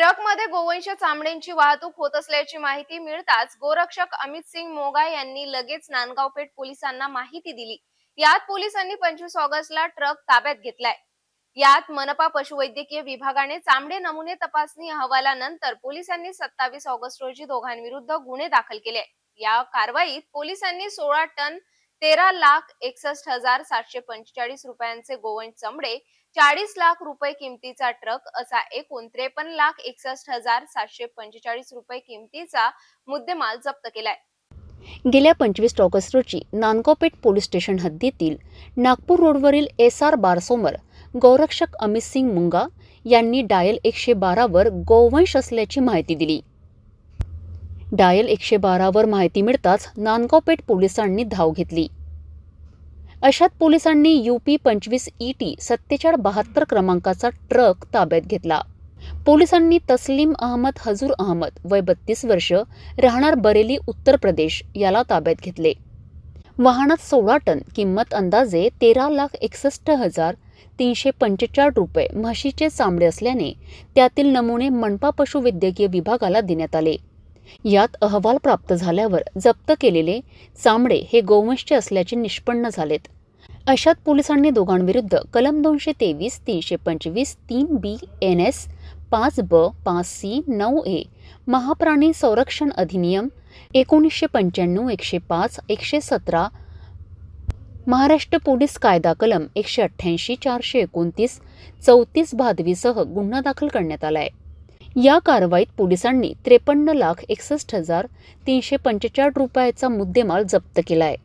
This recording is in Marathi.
ट्रकमध्ये गोवंश चामड्यांची वाहतूक होत असल्याची माहिती मिळताच गोरक्षक अमित सिंग मोगा यांनी लगेच नांदगाव पेठ पोलिसांना माहिती दिली. यात पोलिसांनी पंचवीस ऑगस्टला ट्रक ताब्यात घेतलाय. यात मनपा पशुवैद्यकीय विभागाने चामडे नमुने तपासणी अहवालानंतर पोलिसांनी सत्तावीस ऑगस्ट रोजी दोघांविरुद्ध गुन्हे दाखल केले. या कारवाईत पोलिसांनी सोळा टन तेरा लाख एकसष्ट हजार सातशे पंचेचाळीस रुपयांचे गोवंश चमडे चाळीस लाख रुपये किमतीचा ट्रक असा एकूण त्रेपन्न लाख एकसष्ट हजार सातशे पंचेचाळीस रुपये किमतीचा मुद्देमाल जप्त केलाय. गेल्या पंचवीस ऑगस्ट रोजी नांदगावपेठ पोलीस स्टेशन हद्दीतील नागपूर रोडवरील एस आर बारसमोर गौरक्षक अमित सिंग मुंगा यांनी डायल एकशे बारावर गोवंश असल्याची माहिती दिली. डायल एकशे बारावर माहिती मिळताच नांदगावपेठ पोलिसांनी धाव घेतली. अशात पोलिसांनी यूपी पंचवीस ई टी सत्तेचाळ बहात्तर क्रमांकाचा ट्रक ताब्यात घेतला. पोलिसांनी तस्लीम अहमद हजूर अहमद वय बत्तीस वर्ष राहणार बरेली उत्तर प्रदेश याला ताब्यात घेतले. वाहनात सोळा टन किंमत अंदाजे तेरा लाख एकसष्ट हजार तीनशे पंचेचाळ रुपये म्हशीचे चामडे असल्याने त्यातील नमुने मनपा पशुवैद्यकीय विभागाला देण्यात आले. यात अहवाल प्राप्त झाल्यावर जप्त केलेले चामडे हे गोवंशचे असल्याचे निष्पन्न झालेत. अशात पोलिसांनी दोघांविरुद्ध कलम दोनशे तेवीस तीनशे पंचवीस तीन बी एन एस पाच ब पाच सी नऊ ए महाप्राणी संरक्षण अधिनियम एकोणीसशे पंच्याण्णव एकशे पाच एकशे सतरा महाराष्ट्र पोलीस कायदा कलम एकशे अठ्ठ्याऐंशी चारशे एकोणतीस चौतीस भादवीसह गुन्हा दाखल करण्यात आला आहे या कारवाईत पोलिसांनी त्रेपन्न लाख एकसष्ट हजार तीनशे पंचेचाळ रुपयाचा मुद्देमाल जप्त केला आहे